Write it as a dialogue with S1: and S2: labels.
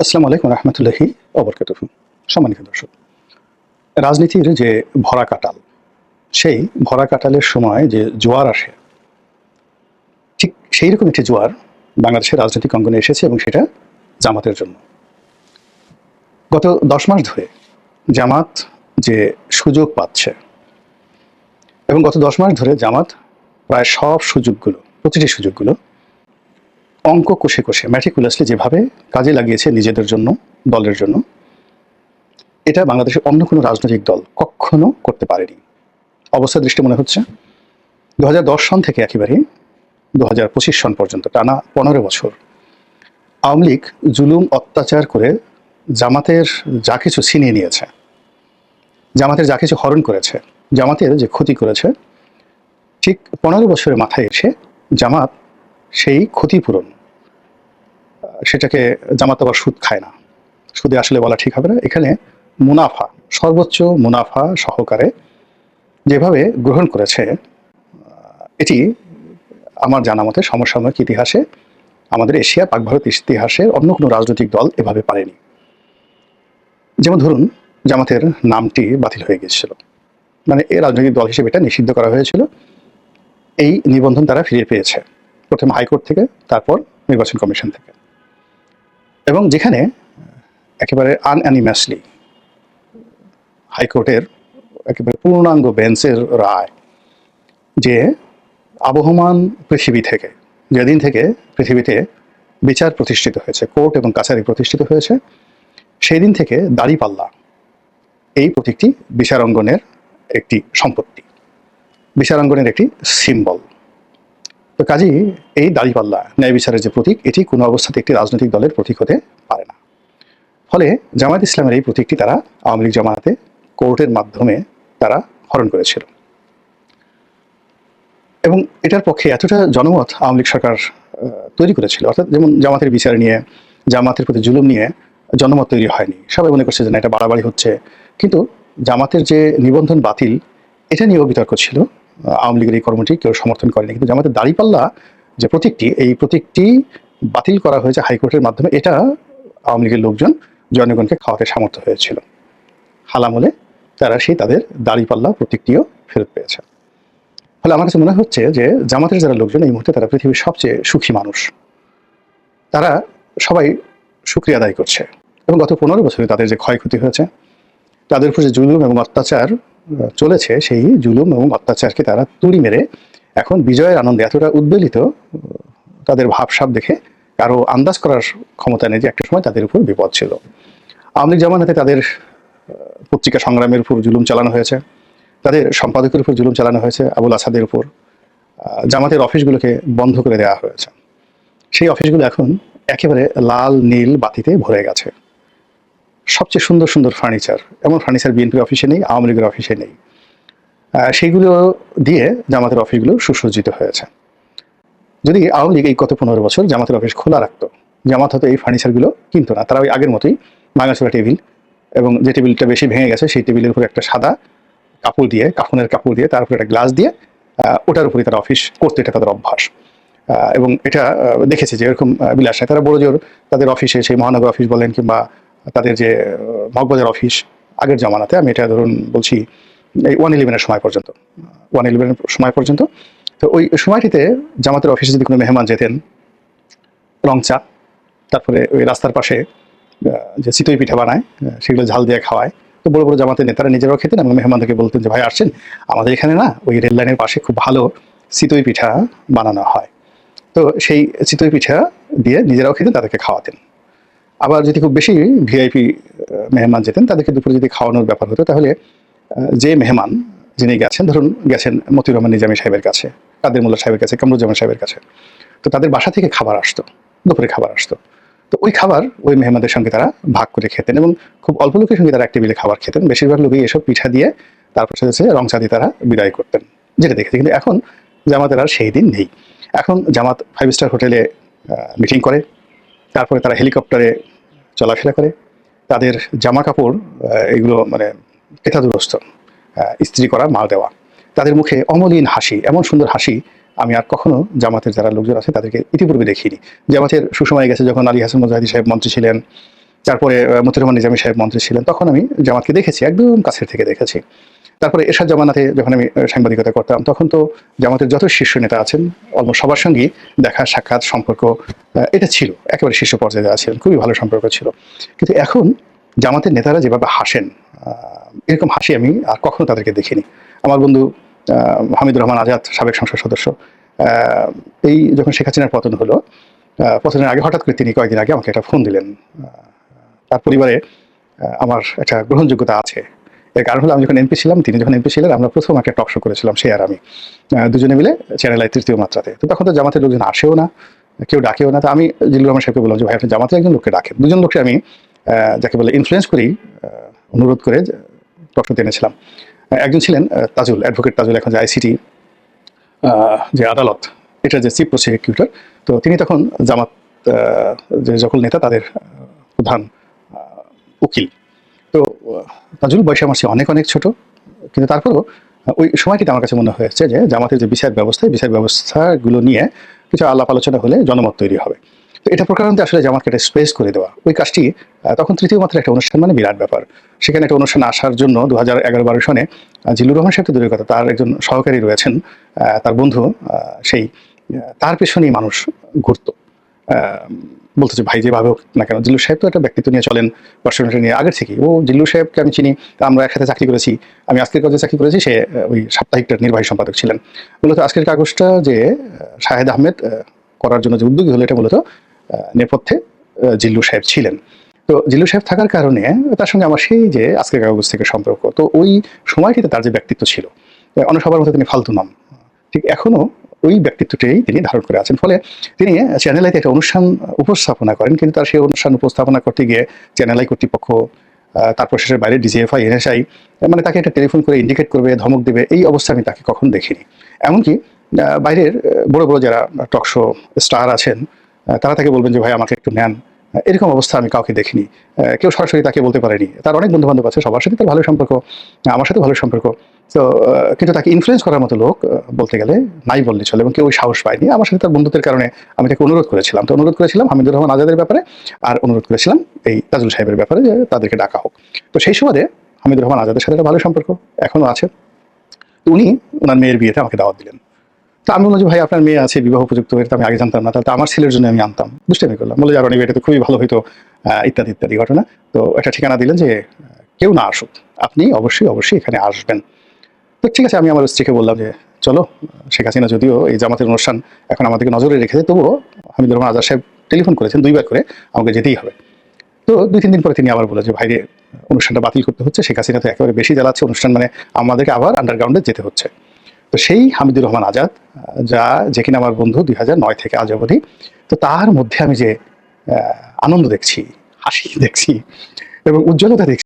S1: আসসালামু আলাইকুম রহমতুল্লাহি অবরকাত সম্মানিত দর্শক, রাজনীতির যে ভরা কাটাল, সেই ভরা কাটালের সময় যে জোয়ার আসে, ঠিক সেই রকম একটি জোয়ার বাংলাদেশের রাজনৈতিক অঙ্গনে এসেছে এবং সেটা জামাতের জন্য। গত দশ মাস ধরে জামাত যে সুযোগ পাচ্ছে এবং গত দশ মাস ধরে জামাত প্রায় সব সুযোগগুলো, প্রতিটি সুযোগগুলো অঙ্ক কষে কষে ম্যাটিকুলাসলি যেভাবে কাজে লাগিয়েছে নিজেদের জন্য, দলের জন্য, এটা বাংলাদেশের অন্য কোনো রাজনৈতিক দল কখনো করতে পারেনি। অবস্থা দৃষ্টি মনে হচ্ছে? দু হাজার দশ সন থেকে একেবারে দু সন পর্যন্ত, টানা পনেরো বছর, আওয়ামী লীগ জুলুম, অত্যাচার করে জামাতের যা কিছু ছিনিয়ে নিয়েছে, জামাতের যা কিছু হরণ করেছে, জামাতের যে ক্ষতি করেছে, ঠিক পনেরো বছরের মাথায় এসে জামাত সেই ক্ষতিপূরণ সেটাকে জামাত আবার সুদ খায় না। সুদে আসলে বলা ঠিক হবে না। এখানে মুনাফা, সর্বোচ্চ মুনাফা সহকারে যেভাবে গ্রহণ করেছে এটি আমার জানা মতে সমসাময়িক ইতিহাসে, আমাদের এশিয়া পাক ভারত ইতিহাসের অন্য কোনো রাজনৈতিক দল এভাবে পারেনি। যেমন ধরুন, জামাতের নামটি বাতিল হয়ে গিয়েছিল। মানে এই রাজনৈতিক দল হিসেবে এটা নিষিদ্ধ করা হয়েছিল। এই নিবন্ধন তারা ফিরে পেয়েছে। প্রথম হাইকোর্ট থেকে, তারপর নির্বাচন কমিশন থেকে। এবং যেখানে একেবারে আনঅ্যানিমাসলি হাইকোর্টের একেবারে পূর্ণাঙ্গ বেঞ্চের রায় যে আবহমান পৃথিবী থেকে, যেদিন থেকে পৃথিবীতে বিচার প্রতিষ্ঠিত হয়েছে, কোর্ট এবং কাছারি প্রতিষ্ঠিত হয়েছে সেই দিন থেকে দাড়িপাল্লা এই প্রতীকটি বিচারাঙ্গনের একটি সম্পত্তি, বিচারাঙ্গনের একটি সিম্বল তো কাজেই এই দাড়িপাল্লা ন্যায় বিচারের যে প্রতীক, এটি কোনো অবস্থাতে একটি রাজনৈতিক দলের প্রতীক হতে পারে না। ফলে জামায়াত ইসলামের এই প্রতীকটি তারা আওয়ামী লীগ জামায়াতে কোর্টের মাধ্যমে তারা হরণ করেছিল। এবং এটার পক্ষে এতটা জনমত আওয়ামী লীগ সরকার তৈরি করেছিল। অর্থাৎ যেমন জামাতের বিচার নিয়ে, জামাতের প্রতি জুলুম নিয়ে জনমত তৈরি হয়নি। সবাই মনে করছে যে না, এটা বাড়াবাড়ি হচ্ছে। কিন্তু জামাতের যে নিবন্ধন বাতিল, এটা নিয়েও বিতর্ক ছিল। আওয়ামী লীগের এই কর্মটি কেউ সমর্থন করেনি। কিন্তু জামাতের দাঁড়িপাল্লা যে প্রতীকটি, এই প্রতীকটি বাতিল করা হয়েছে হাইকোর্টের মাধ্যমে, এটা আওয়ামী লীগের লোকজন জনগণকে খাওয়াতে সামর্থ্য হয়েছিল। হালামলে তারা সেই তাদের দাঁড়িপাল্লা প্রতীকটিও ফেরত পেয়েছে। ফলে আমার কাছে মনে হচ্ছে যে জামাতের যারা লোকজন, এই মুহূর্তে তারা পৃথিবীর সবচেয়ে সুখী মানুষ। তারা সবাই সুক্রিয়া আদায় করছে। এবং গত পনেরো বছরে তাদের যে ক্ষয়ক্ষতি হয়েছে, তাদের উপর যে জুলুম এবং অত্যাচার চলেছে সেই জুলুম এবং অত্যাচারকে তারা তুড়ি মেরে এখন বিজয়ের আনন্দে এতটা উদ্বেলিত, তাদের ভাবসাব দেখে কারও আন্দাজ করার ক্ষমতা নেই যে একটা সময় তাদের উপর বিপদ ছিল। আওয়ামী জামানাতে তাদের পত্রিকা সংগ্রামের উপর জুলুম চালানো হয়েছে, তাদের সম্পাদকের উপর জুলুম চালানো হয়েছে, আবুল আসাদের উপর জামাতের অফিসগুলোকে বন্ধ করে দেওয়া হয়েছে। সেই অফিসগুলো এখন একেবারে লাল, নীল বাতিতে ভরে গেছে। সবচেয়ে সুন্দর সুন্দর ফার্নিচার এমন ফার্নিচার বিএনপির অফিসে নেই, আওয়ামী লীগের অফিসে নেই। সেইগুলো দিয়ে জামাতের অফিসগুলো সুসজ্জিত হয়েছে। যদি আওয়ামী লীগ এই গত পনেরো বছর জামাতের অফিস খোলা রাখতো, জামাত হয়তো এই ফার্নিচারগুলো কিনতো না, তারা ওই আগের মতোই ভাঙাচোরা টেবিল এবং যে টেবিলটা বেশি ভেঙে গেছে, সেই টেবিলের উপর একটা সাদা কাপড় দিয়ে, কাফনের কাপড় দিয়ে, তার উপর একটা গ্লাস দিয়ে ওটার উপরে তারা অফিস করতে, এটা তাদের অভ্যাস। এবং এটা দেখেছে যে এরকম বিলাস, তারা বড় জোর তাদের অফিসে সেই মহানগর অফিস বলেন কিংবা তাদের যে মগবাজার অফিস আগের জমানাতে, আমি এটা ধরুন বলছি, এই ওয়ান ইলেভেনের সময় পর্যন্ত ওয়ান ইলেভেনের সময় পর্যন্ত। তো ওই সময়টিতে জামাতের অফিসে যদি কোনো মেহমান যেতেন রং চা তারপরে ওই রাস্তার পাশে যে চিতই পিঠা বানায় সেগুলো ঝাল দিয়ে খাওয়ায়। তো বড় বড় জামাতের নেতারা নিজেরাও খেতেন এবং মেহমানদেরকে বলতেন যে, ভাই, আসছেন? আমাদের এখানে না, ওই রেল লাইনের পাশে খুব ভালো চিতই পিঠা বানানো হয়। তো সেই চিতই পিঠা দিয়ে নিজেরাও খেতেন, তাদেরকে খাওয়াতেন। আবার যদি খুব বেশি ভিআইপি মেহমান যেতেন, তাদেরকে দুপুরে যদি খাওয়ানোর ব্যাপার হতো, তাহলে যে মেহমান যিনি গেছেন, ধরুন গেছেন মতিউর রহমান নিজামী সাহেবের কাছে, কাদের মোল্লা সাহেবের কাছে, কামরুজ্জামান সাহেবের কাছে, তো তাদের বাসা থেকে খাবার আসতো, দুপুরে খাবার আসতো। তো ওই খাবার ওই মেহমানদের সঙ্গে তারা ভাগ করে খেতেন এবং খুব অল্প লোকের সঙ্গে তারা এক টেবিলে খাবার খেতেন। বেশিরভাগ লোকই এসব পিঠা দিয়ে তারপর হচ্ছে রং চা দিয়ে তারা বিদায় করতেন, যেটা দেখেছি। কিন্তু এখন জামাতের আর সেই দিন নেই। এখন জামাত ফাইভ স্টার হোটেলে মিটিং করে, তারপরে তারা হেলিকপ্টারে চলাফেরা করে। তাদের জামা কাপড় এগুলো মানে কেথাদুরস্ত স্ত্রী করা, মাল দেওয়া। তাদের মুখে অমলিন হাসি, এমন সুন্দর হাসি আমি আর কখনো জামাতের যারা লোকজন আছে তাদেরকে ইতিপূর্বে দেখিনি। জামাতের সুসময় গেছে যখন আলী হাসান মুজাহিদি সাহেব মন্ত্রী ছিলেন, তারপরে মতিরহমান নিজামী সাহেব মন্ত্রী ছিলেন, তখন আমি জামাতকে দেখেছি, একদম কাছের থেকে দেখেছি। তারপরে এরশাদ জামানাতে যখন আমি সাংবাদিকতা করতাম, তখন তো জামাতের যত শীর্ষ নেতা আছেন অলমোস্ট সবার সঙ্গেই দেখা, সাক্ষাৎ, সম্পর্ক এটা ছিল। একেবারে শীর্ষ পর্যায়ে ছিলেন, খুবই ভালো সম্পর্ক ছিল। কিন্তু এখন জামাতের নেতারা যেভাবে হাসেন এরকম হাসি আমি আর কখনো তাদেরকে দেখিনি। আমার বন্ধু হামিদুর রহমান আজাদ, সাবেক সংসদ সদস্য এই যখন শেখ হাসিনার পতন হলো পতনের আগে হঠাৎ করে তিনি কয়েকদিন আগে আমাকে একটা ফোন দিলেন। তার পরিবারে আমার একটা গ্রহণযোগ্যতা আছে। এর কারণ হলো আমি যখন এমপি ছিলাম, তিনি যখন এমপি ছিলেন, আমরা প্রথম একটা টক শো করেছিলাম, সে আর আমি দুজনে মিলে চ্যানেল আই তৃতীয় মাত্রাতে। তো তখন তো জামাতের লোকজন আসেও না, কেউ ডাকেও না। তো আমি জিল্লুর রহমান সাহেবকে বললাম যে, ভাই, আপনি জামাতের একজন লোককে ডাকেন। দুজন লোককে আমি যাকে বলে ইনফ্লুয়েন্স করি অনুরোধ করে টক শোতে এনেছিলাম। একজন ছিলেন তাজুল অ্যাডভোকেট তাজুল এখন যে আইসিটি যে আদালত এটা যে চিফ প্রসিকিউটর তো তিনি তখন জামাত যে সকল নেতা, তাদের প্রধান উকিল। তো তাজুল বয়সে আমার চেয়ে অনেক অনেক ছোট। কিন্তু তারপরেও ওই সময়টিতে আমার কাছে মনে হয়েছে যে, জামাতের যে বিচার ব্যবস্থা বিচার ব্যবস্থাগুলো নিয়ে কিছু আলাপ আলোচনা হলে জনমত তৈরি হবে। তো এটা প্রকারান্তে আসলে জামাতকে একটা স্পেস করে দেওয়া। ওই কাজটি তখন তৃতীয় মাত্রার একটা অনুষ্ঠান মানে বিরাট ব্যাপার। সেখানে একটা অনুষ্ঠান আসার জন্য দু হাজার এগারো বারো সনে জিলুর রহমান সাহেব দূরের কথা, তার একজন সহকারী রয়েছেন তার বন্ধু সেই তার পেছনেই মানুষ ঘুরতো। বলতে যে, ভাই, যেভাবে হোক না কেন। জিল্লু সাহেব তো একটা ব্যক্তিত্ব নিয়ে চলেন পার্সোনালিটি নিয়ে। আগের থেকে ও জিল্লু সাহেবকে আমি চিনি আমরা একসাথে চাকরি করেছি। আমি আজকের কাজে চাকরি করেছি, সে ওই সাপ্তাহিকটার নির্বাহী সম্পাদক ছিলেন। মূলত আজকের কাগজটা যে শাহেদ আহমেদ করার জন্য যে উদ্যোগী হলো, এটা মূলত নেপথ্যে জিল্লু সাহেব ছিলেন। তো জিল্লু সাহেব থাকার কারণে, তার সঙ্গে আমার সেই যে, আজকের কাগজ থেকে সম্পর্ক, তো ওই সময়টিতে তার যে ব্যক্তিত্ব ছিল অন্য সবার মতো তিনি ফালতু নাম ঠিক এখনও ওই ব্যক্তিত্বটাই তিনি ধারণ করে আছেন। ফলে তিনি চ্যানেলাইতে একটা অনুষ্ঠান উপস্থাপনা করেন কিন্তু তার সেই অনুষ্ঠান উপস্থাপনা করতে গিয়ে চ্যানেলাই কর্তৃপক্ষ আহ, তার প্রসেসের বাইরে ডিজিএফআই এনএসআই মানে তাকে একটা টেলিফোন করে ইন্ডিকেট করবে ধমক দেবে এই অবস্থা আমি তাকে কখন দেখিনি। এমনকি বাইরের বড় বড় যারা টকশো স্টার আছেন তারা তাকে বলবেন যে ভাই আমাকে একটু নেন। এরকম অবস্থা আমি কাউকে দেখিনি। কেউ সরাসরি তাকে বলতে পারেনি। তার অনেক বন্ধু বান্ধব আছে সবার সাথে তার ভালো সম্পর্ক আমার সাথে ভালো সম্পর্ক। তো কিন্তু তাকে ইনফ্লুয়েন্স করার মতো লোক বলতে গেলে নাই বললে চলে এবং কেউ সাহস পায়নি। আমার সাথে তার বন্ধুত্বের কারণে আমি তাকে অনুরোধ করেছিলাম। তো অনুরোধ করেছিলাম হামিদুর রহমান আজাদের ব্যাপারে আর অনুরোধ করেছিলাম এই তাজুল সাহেবের ব্যাপারে যে তাদেরকে ডাকা হোক। তো সেই সুবাদে হামিদুর রহমান আজাদের সাথে একটা ভালো সম্পর্ক এখনও আছে। তো উনি ওনার মেয়ের বিয়েতে আমাকে দাওয়াত দিলেন। তো আমি বললাম যে, ভাই, আপনার মেয়ে আছে, বিবাহ উপযুক্ত তো আমি আগে জানতাম না। তাহলে আমার ছেলের জন্য আমি আনতাম। দুষ্টামি করলাম। বলে যার অনেক এটা তো খুবই ভালো হইতো ইত্যাদি ইত্যাদি ঘটনা। তো একটা ঠিকানা দিলেন যে, কেউ না আসুক। আপনি অবশ্যই অবশ্যই এখানে আসবেন। তো ঠিক আছে, আমি আমার স্ত্রীকে বললাম যে, চলো, শেখ হাসিনা যদিও এই জামাতের অনুষ্ঠান এখন আমাদেরকে নজরে রেখেছে, তবুও হামিদুর রহমান আজাদ সাহেব টেলিফোন করেছেন, দুইবার করে আমাকে যেতেই হবে। তো দুই, তিন দিন পরে তিনি আবার বলে যে, ভাইরে, অনুষ্ঠানটা বাতিল করতে হচ্ছে, শেখ হাসিনা তো একেবারে বেশি জ্বালাচ্ছে, অনুষ্ঠান মানে আমাদেরকে আবার আন্ডারগ্রাউন্ডে যেতে হচ্ছে। তো সেই হামিদুর রহমান আজাদ, যা যে কিনা আমার বন্ধু দুই নয় থেকে আজ অবধি, তো তার মধ্যে আমি যে আনন্দ দেখছি, হাসি দেখছি এবং উজ্জ্বলতা দেখছি